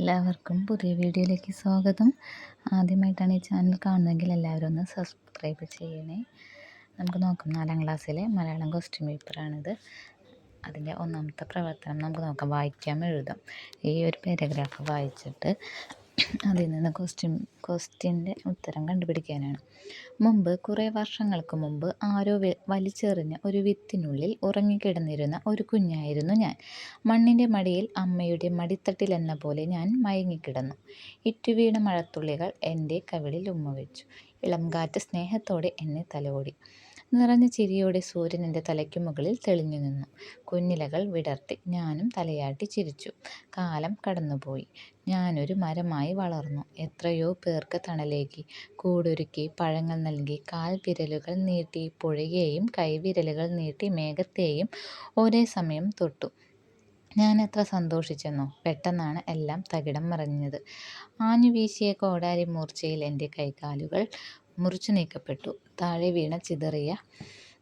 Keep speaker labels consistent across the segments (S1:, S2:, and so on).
S1: എല്ലാവർക്കും പുതിയ വീഡിയോയിലേക്ക് സ്വാഗതം. ആദ്യമായിട്ടാണ് ഈ ചാനൽ കാണുന്നതെങ്കിൽ എല്ലാവരും ഒന്ന് സബ്സ്ക്രൈബ് ചെയ്യണേ. നമുക്ക് നോക്കാം നാലാം ക്ലാസ്സിലെ മലയാളം ക്വസ്റ്റ്യൻ പേപ്പറാണിത് അതിന്റെ ഒന്നാമത്തെ പ്രവർത്തനം നമുക്ക് നോക്കാം വായിക്കാം എഴുതാം. ഈ ഒരു പാരഗ്രാഫ് വായിച്ചിട്ട് അതിൽ നിന്ന് ക്വസ്റ്റ്യൻ ക്വസ്റ്റ്യന്റെ ഉത്തരം കണ്ടുപിടിക്കാനാണ്. മുമ്പ് കുറേ വർഷങ്ങൾക്ക് മുമ്പ് ആരോ വലിച്ചെറിഞ്ഞ ഒരു വിത്തിനുള്ളിൽ ഉറങ്ങിക്കിടന്നിരുന്ന ഒരു കുഞ്ഞായിരുന്നു ഞാൻ. മണ്ണിന്റെ മടിയിൽ അമ്മയുടെ മടിത്തട്ടിലെന്ന പോലെ ഞാൻ മയങ്ങിക്കിടന്നു. ഇറ്റുവീണ മഴത്തുള്ളികൾ എന്റെ കവിളിൽ ഉമ്മ വെച്ചു. ഇളം കാറ്റ് സ്നേഹത്തോടെ എന്നെ തലോടി. നിറഞ്ഞ ചിരിയോടെ സൂര്യൻ എന്റെ തലയ്ക്കു മുകളിൽ തെളിഞ്ഞു നിന്നു. കുഞ്ഞിലകൾ വിടർത്തി ഞാനും തലയാട്ടി ചിരിച്ചു. കാലം കടന്നുപോയി. ഞാനൊരു മരമായി വളർന്നു. എത്രയോ പേർക്ക് തണലേകി. കൂടൊരുക്കി പഴങ്ങൾ നൽകി. കാൽ വിരലുകൾ നീട്ടി. പുഴയെയും കൈവിരലുകൾ നീട്ടി മേഘത്തെയും ഒരേ സമയം തൊട്ടു. ഞാൻ എത്ര സന്തോഷിച്ചെന്നോ. പെട്ടെന്നാണ് എല്ലാം തകിടം മറിഞ്ഞത്. ആഞ്ഞു വീശിയ കോടാരി മൂർച്ചയിൽ എന്റെ കൈകാലുകൾ മുറിച്ചു നീക്കപ്പെട്ടു. താഴെ വീണ ചിതറിയ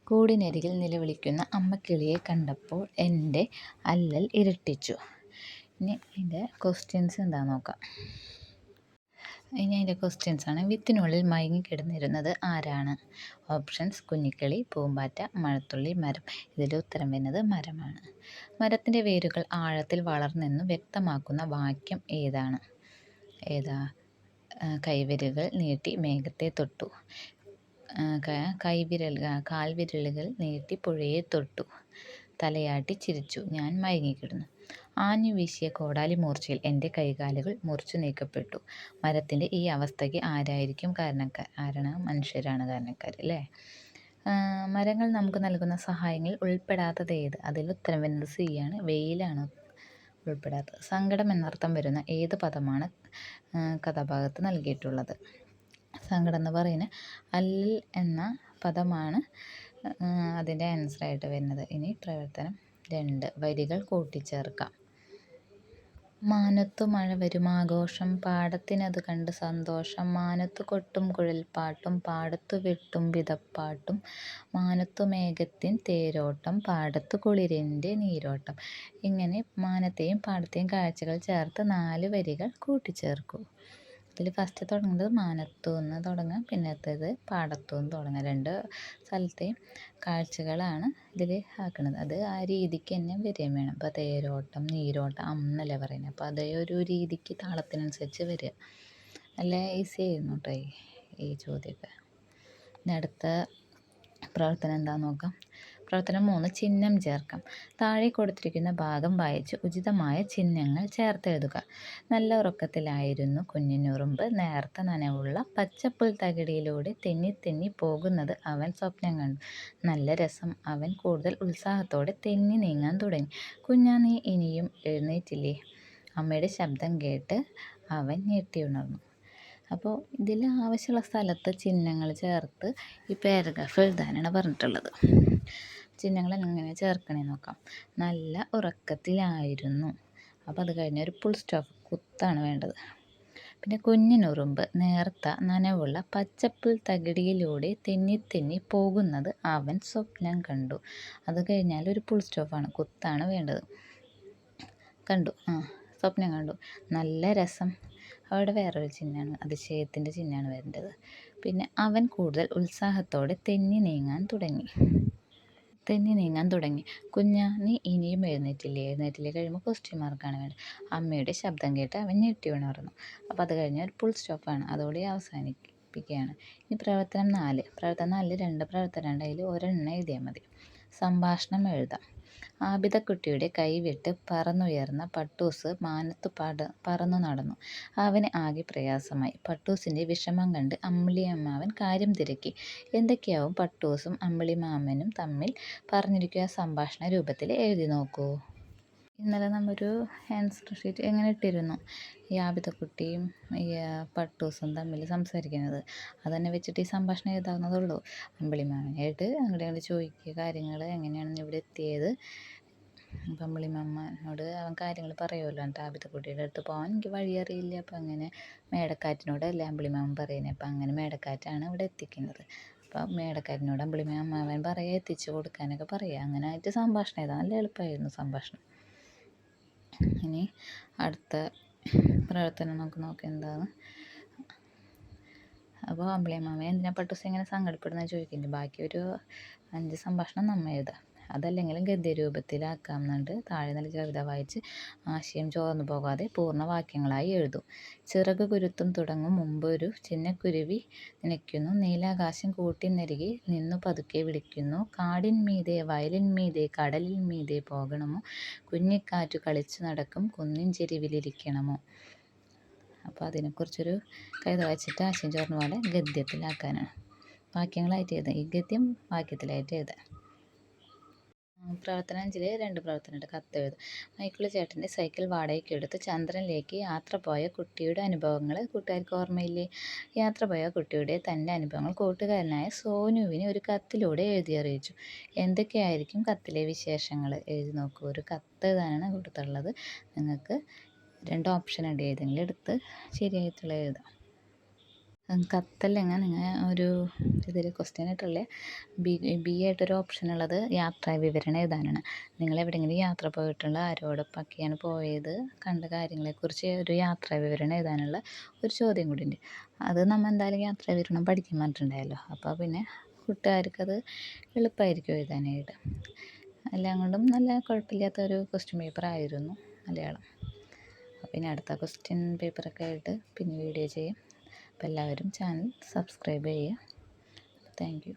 S1: കൂടിനരികിൽ നിലവിളിക്കുന്ന അമ്മക്കിളിയെ കണ്ടപ്പോൾ എന്റെ അല്ലൽ ഇരട്ടിച്ചു. ഇനി ഇതിന്റെ ക്വസ്റ്റ്യൻസ് എന്താ നോക്കാം. ഇനി അതിന്റെ ക്വസ്റ്റ്യൻസ് ആണ്. വിത്തിനുള്ളിൽ മയങ്ങിക്കിടന്നിരുന്നത് ആരാണ്? ഓപ്ഷൻസ് കുഞ്ഞിക്കിളി പൂമ്പാറ്റ മഴത്തുള്ളി മരം. ഇതിൽ ഉത്തരം വരുന്നത് മരമാണ്. മരത്തിന്റെ വേരുകൾ ആഴത്തിൽ വളർന്നെന്ന് വ്യക്തമാക്കുന്ന വാക്യം ഏതാണ്? ഏതാ? കൈവിരലുകൾ നീട്ടി മേഘത്തെ തൊട്ടു. കൈവിരൽ കാൽവിരലുകൾ നീട്ടി പുഴയെ തൊട്ടു. തലയാട്ടി ചിരിച്ചു. ഞാൻ മയങ്ങിക്കിടന്നു. ആഞ്ഞു വീശിയ കോടാലി മൂർച്ചയിൽ എന്റെ കൈകാലുകൾ മുറിച്ചു നീക്കപ്പെട്ടു. മരത്തിന്റെ ഈ അവസ്ഥയ്ക്ക് ആരായിരിക്കും കാരണക്കാർ? ആരാണ്? മനുഷ്യരാണ് കാരണക്കാർ അല്ലേ? മരങ്ങൾ നമുക്ക് നൽകുന്ന സഹായങ്ങളിൽ ഉൾപ്പെടാത്തത് ഏത്? അതിൽ ഉത്തരം വരുന്നത് സി ആണ് വെയിലാണ്. ഉൾപ്പെടാത്തത് സങ്കടം എന്നർത്ഥം വരുന്ന ഏത് പദമാണ് കഥാഭാഗത്ത് നൽകിയിട്ടുള്ളത്. സങ്കടം എന്ന് പറയുന്ന അല്ലിൽ എന്ന പദമാണ് അതിന്റെ ആൻസറായിട്ട് വരുന്നത്. ഇനി പ്രവർത്തനം രണ്ട് വരികൾ കൂട്ടിച്ചേർക്കാം. മാനത്തു മഴ വരും. ആഘോഷം പാടത്തിനത് കണ്ട് സന്തോഷം. മാനത്തു കൊട്ടും കുഴൽപ്പാട്ടും പാടത്തു വെട്ടും വിതപ്പാട്ടും മാനത്തു മേഘത്തിൻ തേരോട്ടം പാടത്തു കുളിരിന്റെ നീരോട്ടം. ഇങ്ങനെ മാനത്തെയും പാടത്തെയും കാഴ്ചകൾ ചേർത്ത് നാല് വരികൾ കൂട്ടിച്ചേർക്കൂ. ഇതിൽ ഫസ്റ്റ് തുടങ്ങുന്നത് മാനത്തു നിന്ന് തുടങ്ങാം പിന്നത്തേത് പാടത്തു നിന്ന് തുടങ്ങാം രണ്ട് സ്ഥലത്തെയും കാഴ്ചകളാണ് ഇതിൽ ആക്കുന്നത്. അത് ആ രീതിക്ക് തന്നെ വരികയും വേണം. ഇപ്പോൾ തേരോട്ടം നീരോട്ടം അന്നല്ലേ പറയുന്നത്. അപ്പോൾ അതേ ഒരു രീതിക്ക് താളത്തിനനുസരിച്ച് വരിക. നല്ല ഈസി ആയിരുന്നു കേട്ടോ ഈ ചോദ്യമൊക്കെ ഇനി അടുത്ത പ്രവർത്തനം എന്താണെന്ന് നോക്കാം. പ്രവർത്തനം മൂന്ന് ചിഹ്നം ചേർക്കാം. താഴെ കൊടുത്തിരിക്കുന്ന ഭാഗം വായിച്ച് ഉചിതമായ ചിഹ്നങ്ങൾ ചേർത്തെഴുതുക. നല്ല ഉറക്കത്തിലായിരുന്നു കുഞ്ഞിനുറുമ്പ്. നേർത്ത നനവുള്ള പച്ചപ്പുൽ തകിടിയിലൂടെ തെന്നി തെന്നി പോകുന്നത് അവൻ സ്വപ്നം കണ്ടു. നല്ല രസം. അവൻ കൂടുതൽ ഉത്സാഹത്തോടെ തെന്നി നീങ്ങാൻ തുടങ്ങി. കുഞ്ഞാ നീ ഇനിയും എഴുന്നേറ്റില്ലേ? അമ്മയുടെ ശബ്ദം കേട്ട് അവൻ ഞെട്ടിയുണർന്നു അപ്പോൾ ഇതിൽ ആവശ്യമുള്ള സ്ഥലത്ത് ചിഹ്നങ്ങൾ ചേർത്ത് ഈ പാരഗ്രാഫ് എഴുതാനാണ് പറഞ്ഞിട്ടുള്ളത്. ചിഹ്നങ്ങൾ എങ്ങനെ ചേർക്കണേ നോക്കാം. നല്ല ഉറക്കത്തിലായിരുന്നു. അപ്പോൾ അത് കഴിഞ്ഞ് ഒരു ഫുൾ സ്റ്റോപ്പ് കുത്താണ് വേണ്ടത്. പിന്നെ കുഞ്ഞിനുറുമ്പ് നേർത്ത നനവുള്ള പച്ചപ്പുൽ തകിടിയിലൂടെ തെന്നി തെന്നി പോകുന്നത് അവൻ സ്വപ്നം കണ്ടു. അത് കഴിഞ്ഞാൽ ഒരു ഫുൾ സ്റ്റോപ്പാണ് കുത്താണ് വേണ്ടത്. കണ്ടു. ആ സ്വപ്നം കണ്ടു. നല്ല രസം. അവിടെ വേറൊരു ചിഹ്നമാണ്. അതിശയത്തിന്റെ ചിഹ്നമാണ് വരേണ്ടത് പിന്നെ അവൻ കൂടുതൽ ഉത്സാഹത്തോടെ തെന്നി നീങ്ങാൻ തുടങ്ങി. തെന്നി നീങ്ങാൻ തുടങ്ങി. കുഞ്ഞാ നീ ഇനിയും എഴുന്നേറ്റില്ലേ? എഴുന്നേറ്റില്ലേ കഴിയുമ്പോൾ ക്വസ്റ്റ്യൻ മാർക്കാണ് വേണ്ടത്. അമ്മയുടെ ശബ്ദം കേട്ട് അവൻ ഞെട്ടി ഉണർന്നു. അപ്പോൾ അത് കഴിഞ്ഞാൽ ഒരു ഫുൾ സ്റ്റോപ്പാണ് അതോടെ അവസാനിപ്പിക്കുകയാണ്. ഇനി പ്രവർത്തനം നാല്. പ്രവർത്തനം നാലിൽ രണ്ട് പ്രവർത്തനം ഉണ്ട്. അതിൽ ഒരെണ്ണം എഴുതിയാൽ മതി. സംഭാഷണം എഴുതാം. ആബിദക്കുട്ടിയുടെ കൈവിട്ട് പറന്നുയർന്ന പട്ടൂസ് മാനത്തു പട പറന്നു നടന്നു. അവന് ആകെ പ്രയാസമായി. പട്ടൂസിന്റെ വിഷമം കണ്ട് അമ്മിളിയമ്മാവൻ കാര്യം തിരക്കി. എന്തൊക്കെയാവും പട്ടൂസും അമ്മിളിമാമനും തമ്മിൽ പറഞ്ഞിരിക്കുക സംഭാഷണ രൂപത്തിൽ എഴുതി നോക്കൂ. ഇന്നലെ നമ്മൊരു ആൻസർ ഷീറ്റ് എങ്ങനെ ഇട്ടിരുന്നു? ഈ ആബിതക്കുട്ടിയും ഈ പട്ടൂസും തമ്മിൽ സംസാരിക്കുന്നത്. അതന്നെ വെച്ചിട്ട് ഈ സംഭാഷണം എഴുതാവുന്നതുള്ളൂ. അമ്പിളിമാമനായിട്ട് അങ്ങോട്ട് അങ്ങോട്ട് ചോദിക്കുക കാര്യങ്ങൾ എങ്ങനെയാണ് ഇവിടെ എത്തിയത്. അപ്പം അമ്പിളിമാമനോട് അവൻ കാര്യങ്ങൾ പറയുമല്ലോ എന്നിട്ട് ആബിതക്കുട്ടിയുടെ അടുത്ത് പോകാൻ എനിക്ക് വഴി അറിയില്ല. അപ്പം അങ്ങനെ മേടക്കാറ്റിനോടല്ലേ അമ്പിളിമാമൻ പറയുന്നത് അപ്പം അങ്ങനെ മേടക്കാറ്റാണ് ഇവിടെ എത്തിക്കുന്നത്. അപ്പം മേടക്കാറ്റിനോട് അമ്പിളിമാമൻ പറയുക എത്തിച്ചു കൊടുക്കാനൊക്കെ പറയുക അങ്ങനെ ആയിട്ട് സംഭാഷണം ചെയ്താൽ നല്ല എളുപ്പമായിരുന്നു സംഭാഷണം. ഇനി അടുത്ത പ്രവർത്തനം നമുക്ക് നോക്കാം എന്താണ്. അപ്പോൾ അമ്പിളിയമ്മാമ എന്തിനാ പട്ടൂസ് ഇങ്ങനെ സങ്കടപ്പെടുന്നത് ചോദിക്കുന്നുണ്ട് ബാക്കി ഒരു അഞ്ച് സംഭാഷണം നമ്മൾ എഴുതാം. അതല്ലെങ്കിലും ഗദ്യരൂപത്തിലാക്കാം എന്നുണ്ട് താഴെ നൽകിയ കവിത വായിച്ച് ആശയം ചോർന്നു പോകാതെ പൂർണ വാക്യങ്ങളായി എഴുതും. ചിറക് കുരുത്തും തുടങ്ങും മുമ്പ് ഒരു ചിന്നക്കുരുവി നിനയ്ക്കുന്നു നീലാകാശം കൂട്ടി നരുകി നിന്നു പതുക്കെ വിളിക്കുന്നു. കാടിൻ മീതെ വയലിൻ മീതെ കടലിൻ മീതെ പോകണമോ? കുഞ്ഞിക്കാറ്റു കളിച്ചു നടക്കും. കുന്നിൻ ചെരുവിലിരിക്കണമോ? അപ്പോൾ അതിനെക്കുറിച്ചൊരു കവിത വായിച്ചിട്ട് ആശയം ചോർന്ന പോലെ ഗദ്യത്തിലാക്കാനാണ്. വാക്യങ്ങളായിട്ട് എഴുതാം ഈ ഗദ്യം വാക്യത്തിലായിട്ട് എഴുതാം പ്രവർത്തനം അഞ്ചിൽ രണ്ട് പ്രവർത്തനമുണ്ട്. കത്തെഴുതും മൈക്കിൾ ചേട്ടന്റെ സൈക്കിൾ വാടകയ്ക്ക് എടുത്ത് ചന്ദ്രനിലേക്ക് യാത്ര പോയ കുട്ടിയുടെ അനുഭവങ്ങൾ കൂട്ടുകാർക്ക് ഓർമ്മയില്ലേ? യാത്ര പോയ കുട്ടിയുടെ തന്റെ അനുഭവങ്ങൾ കൂട്ടുകാരനായ സോനുവിന് ഒരു കത്തിലൂടെ എഴുതി അറിയിച്ചു. എന്തൊക്കെയായിരിക്കും കത്തിലെ വിശേഷങ്ങൾ എഴുതി നോക്കൂ. ഒരു കത്ത് എഴുതാനാണ് കൊടുത്തുള്ളത്. നിങ്ങൾക്ക് രണ്ട് ഓപ്ഷൻ ഉണ്ട്. ഏതെങ്കിലും എടുത്ത് ശരിയായിട്ടുള്ള എഴുതാം. കത്തല്ലെങ്കിൽ എങ്ങനെ ഒരു ഇതിൽ ക്വസ്റ്റ്യൻ ആയിട്ടുള്ള ബി ബി ആയിട്ടൊരു ഓപ്ഷൻ ഉള്ളത് യാത്രാ വിവരണം എഴുതാനാണ്. നിങ്ങൾ എവിടെയെങ്കിലും യാത്ര പോയിട്ടുള്ള ആരോടൊപ്പൊക്കെയാണ് പോയത്? കണ്ട കാര്യങ്ങളെക്കുറിച്ച് ഒരു യാത്രാ വിവരണം എഴുതാനുള്ള ഒരു ചോദ്യം കൂടി ഉണ്ട്. അത് നമ്മൾ എന്തായാലും യാത്രാ വിവരണം പഠിക്കാൻ പറഞ്ഞിട്ടുണ്ടായല്ലോ. അപ്പോൾ പിന്നെ കൂട്ടുകാർക്കത് എളുപ്പമായിരിക്കും എഴുതാനായിട്ട്. എല്ലാം കൊണ്ടും നല്ല കുഴപ്പമില്ലാത്ത ഒരു ക്വസ്റ്റ്യൻ പേപ്പർ ആയിരുന്നു മലയാളം. പിന്നെ അടുത്ത ക്വസ്റ്റ്യൻ പേപ്പറൊക്കെ ആയിട്ട് പിന്നെ വീഡിയോ ചെയ്യും. അപ്പോൾ എല്ലാവരും ചാനൽ സബ്സ്ക്രൈബ് ചെയ്യുക. Thank you.